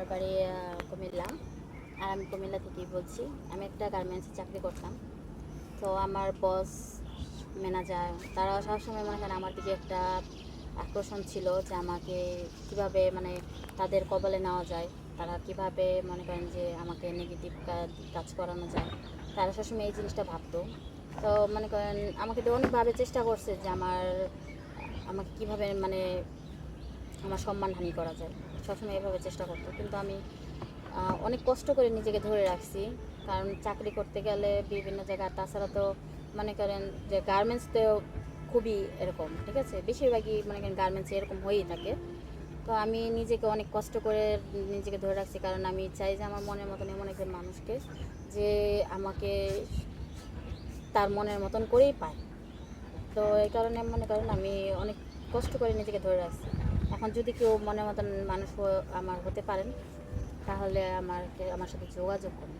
আমার বাড়ি কুমিল্লা। আর আমি কুমিল্লা থেকেই বলছি, আমি একটা গার্মেন্টসে চাকরি করতাম। তো আমার বস ম্যানেজার তারা সবসময় মনে করেন আমার দিকে একটা আকর্ষণ ছিল যে আমাকে কীভাবে মানে তাদের কবলে নেওয়া যায়, তারা কীভাবে মনে করেন যে আমাকে নেগেটিভ কাজ করানো যায়। তারা সবসময় এই জিনিসটা ভাবতো। তো মনে করেন আমাকে তো অনেকভাবে চেষ্টা করছে যে আমার, আমাকে কীভাবে মানে আমার সম্মানহানি করা যায়। সবসময় এভাবে চেষ্টা করতো। কিন্তু আমি অনেক কষ্ট করে নিজেকে ধরে রাখছি। কারণ চাকরি করতে গেলে বিভিন্ন জায়গায়, তাছাড়া তো মনে করেন যে গার্মেন্টস তো খুবই এরকম, ঠিক আছে? বেশিরভাগই মনে করেন গার্মেন্টস এরকম হয়েই থাকে। তো আমি নিজেকে অনেক কষ্ট করে নিজেকে ধরে রাখছি। কারণ আমি চাই যে আমার মনের মতন এমন একজন মানুষকে যে আমাকে তার মনের মতন করেই পায়। তো এই কারণে মনে করেন আমি অনেক কষ্ট করে নিজেকে ধরে রাখছি। এখন যদি কেউ মনে মতন মানুষ আমার হতে পারেন, তাহলে আমার আমার সাথে যোগাযোগ করুন।